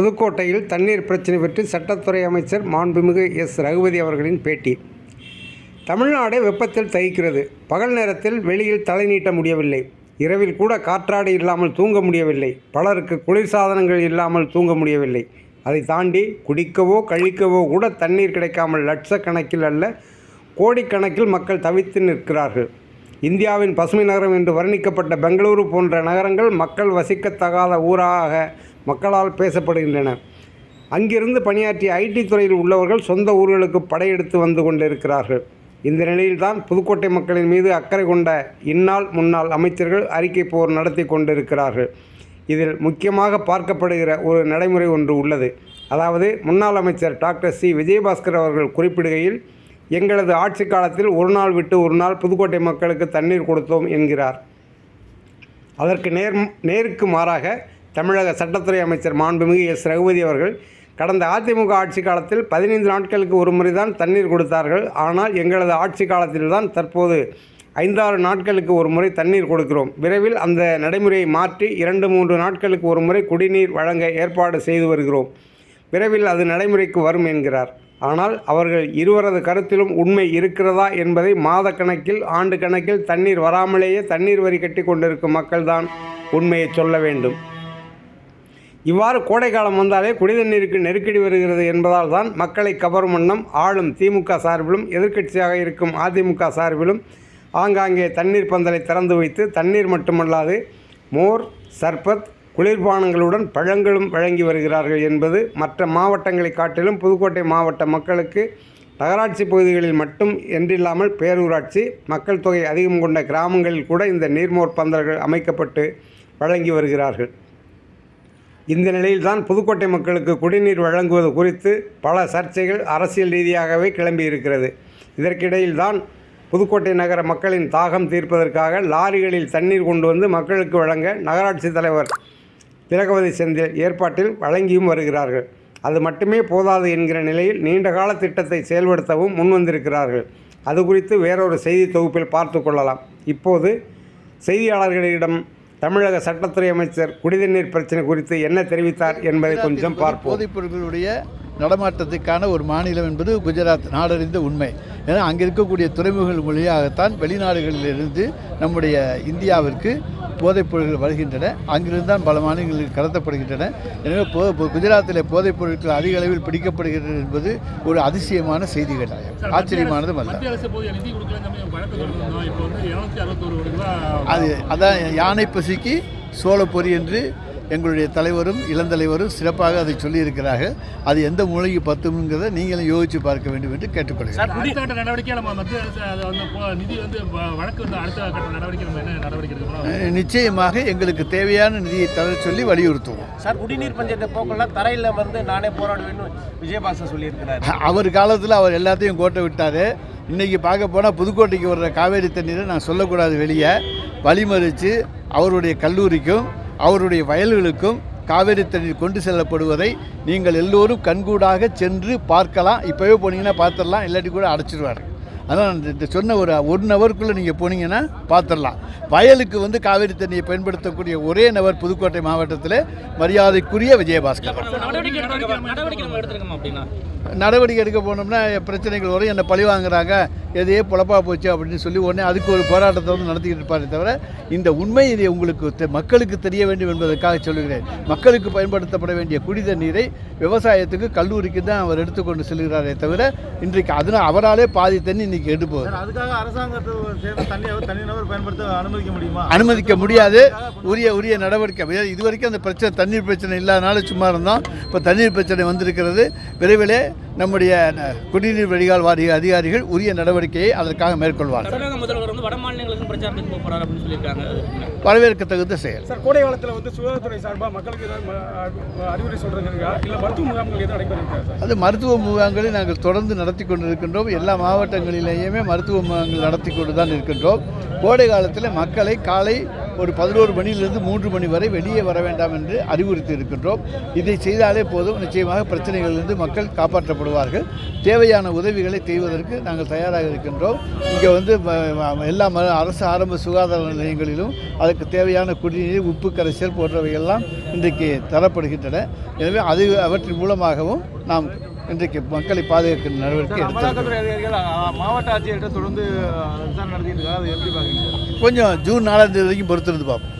புதுக்கோட்டையில் தண்ணீர் பிரச்சினை பற்றி சட்டத்துறை அமைச்சர் மாண்புமிகு எஸ். ரகுபதி அவர்களின் பேட்டி. தமிழ்நாடு வெப்பத்தில் தகிக்கிறது. பகல் நேரத்தில் வெளியில் தலை நீட்ட முடியவில்லை. இரவில் கூட காற்றாடி இல்லாமல் தூங்க முடியவில்லை. பலருக்கு குளிர்சாதனங்கள் இல்லாமல் தூங்க முடியவில்லை. அதை தாண்டி குடிக்கவோ கழிக்கவோ கூட தண்ணீர் கிடைக்காமல் லட்சக்கணக்கில் அல்ல கோடிக்கணக்கில் மக்கள் தவித்து நிற்கிறார்கள். இந்தியாவின் பசுமை நகரம் என்று வர்ணிக்கப்பட்ட பெங்களூரு போன்ற நகரங்கள் மக்கள் வசிக்கத்தகாத ஊராக மக்களால் பேசப்படுகின்றன. அங்கிருந்து பணியாற்றிய ஐடி துறையில் உள்ளவர்கள் சொந்த ஊர்களுக்கு படையெடுத்து வந்து கொண்டிருக்கிறார்கள். இந்த நிலையில்தான் புதுக்கோட்டை மக்களின் மீது அக்கறை கொண்ட இந்நாள் முன்னாள் அமைச்சர்கள் அறிக்கை போர் நடத்தி கொண்டிருக்கிறார்கள். இதில் முக்கியமாக பார்க்கப்படுகிற ஒரு நடைமுறை ஒன்று உள்ளது. அதாவது முன்னாள் அமைச்சர் டாக்டர் சி. விஜயபாஸ்கர் அவர்கள் குறிப்பிடுகையில் எங்களது ஆட்சி காலத்தில் ஒரு நாள் விட்டு ஒரு நாள் புதுக்கோட்டை மக்களுக்கு தண்ணீர் கொடுத்தோம் என்கிறார். அதற்கு நேர் நேருக்கு மாறாக தமிழக சட்டத்துறை அமைச்சர் மாண்புமிகு எஸ். ரகுபதி அவர்கள் கடந்த அதிமுக ஆட்சி காலத்தில் பதினைந்து நாட்களுக்கு ஒரு முறை தான் தண்ணீர் கொடுத்தார்கள். ஆனால் எங்களது ஆட்சி காலத்தில் தான் தற்போது ஐந்தாறு நாட்களுக்கு ஒரு முறை தண்ணீர் கொடுக்கிறோம். விரைவில் அந்த நடைமுறையை மாற்றி இரண்டு மூன்று நாட்களுக்கு ஒரு முறை குடிநீர் வழங்க ஏற்பாடு செய்து வருகிறோம். விரைவில் அது நடைமுறைக்கு வரும் என்கிறார். ஆனால் அவர்கள் இருவரது கருத்திலும் உண்மை இருக்கிறதா என்பதை மாத கணக்கில் ஆண்டு கணக்கில் தண்ணீர் வராமலேயே தண்ணீர் வரி கட்டி கொண்டிருக்கும் மக்கள்தான் உண்மையை சொல்ல வேண்டும். இவ்வாறு கோடைக்காலம் வந்தாலே குடிதண்ணீருக்கு நெருக்கடி வருகிறது என்பதால் தான் மக்களை கவரும் வண்ணம் ஆளும் திமுக சார்பிலும் எதிர்க்கட்சியாக இருக்கும் அதிமுக சார்பிலும் ஆங்காங்கே தண்ணீர் பந்தலை திறந்து வைத்து தண்ணீர் மட்டுமல்லாது மோர் சர்பத் குளிர்பானங்களுடன் பழங்களும் வழங்கி வருகிறார்கள் என்பது மற்ற மாவட்டங்களை காட்டிலும் புதுக்கோட்டை மாவட்ட மக்களுக்கு நகராட்சி பகுதிகளில் மட்டும் என்றில்லாமல் பேரூராட்சி மக்கள் தொகை அதிகம் கொண்ட கிராமங்களில் கூட இந்த நீர்மோர் பந்தல்கள் அமைக்கப்பட்டு வழங்கி வருகிறார்கள். இந்த நிலையில்தான் புதுக்கோட்டை மக்களுக்கு குடிநீர் வழங்குவது குறித்து பல சர்ச்சைகள் அரசியல் ரீதியாகவே கிளம்பியிருக்கிறது இதற்கிடையில்தான் புதுக்கோட்டை நகர மக்களின் தாகம் தீர்ப்பதற்காக லாரிகளில் தண்ணீர் கொண்டு வந்து மக்களுக்கு வழங்க நகராட்சி தலைவர் திலகவதி செந்தில் ஏற்பாட்டில் வழங்கியும் வருகிறார்கள். அது மட்டுமே போதாது என்கிற நிலையில் நீண்டகால திட்டத்தை செயல்படுத்தவும் முன்வந்திருக்கிறார்கள் அது குறித்து வேறொரு செய்தி தொகுப்பில் பார்த்து கொள்ளலாம். இப்போது செய்தியாளர்களிடம் தமிழக சட்டத்துறை அமைச்சர் குடிதண்ணீர் பிரச்சனை குறித்து என்ன தெரிவித்தார் என்பதை கொஞ்சம் பார்ப்போம். போதைப் பொருட்களுடைய நடமாட்டத்துக்கான ஒரு மாநிலம் என்பது குஜராத் நாடறிந்த உண்மை. ஏன்னா அங்கே இருக்கக்கூடிய துறைமுகங்கள் வழியாகத்தான் வெளிநாடுகளிலிருந்து நம்முடைய இந்தியாவிற்கு போதைப் பொருட்கள் வருகின்றன. அங்கிருந்து தான் பல மாநிலங்களுக்கு கடத்தப்படுகின்றன. எனவே போ குஜராத்தில் போதைப் பொருட்கள் அதிக அளவில் பிடிக்கப்படுகிறது என்பது ஒரு அதிசயமான செய்திகள். ஆச்சரியமானதும் அல்ல. அது அதான் யானை பசிக்கு சோளப்பொறி என்று எங்களுடைய தலைவரும் இளந்தலைவரும் சிறப்பாக அதை சொல்லியிருக்கிறார்கள். அது எந்த மூலைக்கு பத்துங்கிறத நீங்களும் யோசித்து பார்க்க வேண்டும் என்று கேட்டுக்கொள்கிறேன். நடவடிக்கை நம்ம மத்திய நிதி வந்து வழக்கு வந்து அடுத்த கட்ட நடவடிக்கை நம்ம என்ன நடவடிக்கை எடுக்கணும் அஹ் நிச்சயமாக எங்களுக்கு தேவையான நிதியை தர சொல்லி வலியுறுத்துவோம். சார் குடிநீர் பஞ்சத்தை போக்கலாம் தரையில் வந்து நானே போராடுவேன்னு விஜயபாஸ்கர் சொல்லியிருக்கிறாரு. அவர் காலத்தில் அவர் எல்லாத்தையும் கோட்டை விட்டார். இன்றைக்கி பார்க்க போனால் புதுக்கோட்டைக்கு வர்ற காவேரி தண்ணீரை நான் சொல்லக்கூடாது வெளியே. வழிமறித்து அவருடைய கல்லூரிக்கும் அவருடைய வயல்களுக்கும் காவேரி தண்ணீர் கொண்டு செல்லப்படுவதை நீங்கள் எல்லோரும் கண்கூடாக சென்று பார்க்கலாம். இப்போவே போனீங்கன்னா பார்த்துடலாம் இல்லாட்டி கூட அடைச்சிடுவார் அதான் இந்த- சொன்ன ஒரு ஒன் ஹவருக்குள்ளே நீங்கள் போனீங்கன்னா பார்த்துடலாம். வயலுக்கு வந்து காவேரி தண்ணியை பயன்படுத்தக்கூடிய ஒரே நபர் புதுக்கோட்டை மாவட்டத்தில் மரியாதைக்குரிய விஜயபாஸ்கர். நடவடிக்கை எடுக்க போனோம்னா பிரச்சனைகள் வரும். என்னை பழி வாங்குறாங்க? எதையே பொழப்பா போச்சு அப்படின்னு சொல்லி உடனே அதுக்கு ஒரு போராட்டத்தை வந்து நடத்திக்கிட்டு இருப்பாரே தவிர இந்த உண்மை இதை உங்களுக்கு மக்களுக்கு தெரிய வேண்டும் என்பதற்காக சொல்லுகிறேன். மக்களுக்கு பயன்படுத்தப்பட வேண்டிய குடித நீரை விவசாயத்துக்கு கல்லூரிக்கு தான் அவர் எடுத்துக்கொண்டு செல்கிறாரே தவிர இன்றைக்கு அதனால் அவராலே பாதி தண்ணி இன்னைக்கு எடுப்போம் அதுக்காக அரசாங்கத்தை பயன்படுத்த அனுமதிக்க முடியுமா? அனுமதிக்க முடியாது. உரிய உரிய நடவடிக்கை. இது வரைக்கும் அந்த பிரச்சனை தண்ணீர் பிரச்சனை இல்லாதனால சும்மா இருந்தோம். இப்போ தண்ணீர் பிரச்சனை வந்திருக்கிறது. விரைவிலே நம்முடைய குடிநீர் வடிகால் வாரிய அதிகாரிகள் உரிய நடவடிக்கையை அதற்காக மேற்கொள்வார்கள். தமிழக முதல்வர் வந்து வட மாநிலங்களுக்கு பிரச்சாரத்துக்கு அப்படின்னு சொல்லியிருக்காங்க? வரவேற்கத்தகுந்த செயல். சார் கோடை காலத்தில் வந்து சுகாதாரத்துறை சார்பாக மக்களுக்கு அறிவுரை சொல்கிறதுக்கா இல்லை மருத்துவ முகாம்கள் எதுவும் நடைபெறுகிறா சார்? அது மருத்துவ முகாம்களை நாங்கள் தொடர்ந்து நடத்தி கொண்டிருக்கின்றோம். எல்லா மாவட்டங்களிலேயுமே மருத்துவ முகாம்கள் நடத்தி கொண்டு தான் இருக்கின்றோம். கோடை காலத்தில் மக்களை காலை ஒரு பதினோரு மணியிலிருந்து மூன்று மணி வரை வெளியே வர வேண்டாம் என்று அறிவுறுத்தி இருக்கின்றோம் இதை செய்தாலே போதும். நிச்சயமாக பிரச்சனைகளிலிருந்து மக்கள் காப்பாற்றப்படுவார்கள். தேவையான உதவிகளை செய்வதற்கு நாங்கள் தயாராக இருக்கின்றோம். இங்கே வந்து எல்லா ம- அரசு ஆரம்ப சுகாதார நிலையங்களிலும் அதற்கு தேவையான குடிநீர் உப்பு கரைசல் போன்றவையெல்லாம் இன்றைக்கு தரப்படுகின்றன. எனவே அது அவற்றின் மூலமாகவும் நாம் இன்றைக்கு மக்களை பாதுகாக்கிற நடவடிக்கை மாவட்ட ஆட்சியர்கிட்ட தொடர்ந்து விசாரணை நடத்திட்டு இருக்காங்க. எப்படி பார்க்குறீங்க கொஞ்சம் ஜூன் நாலாம் தேதி வரைக்கும் பொறுத்திருந்து பார்ப்போம்.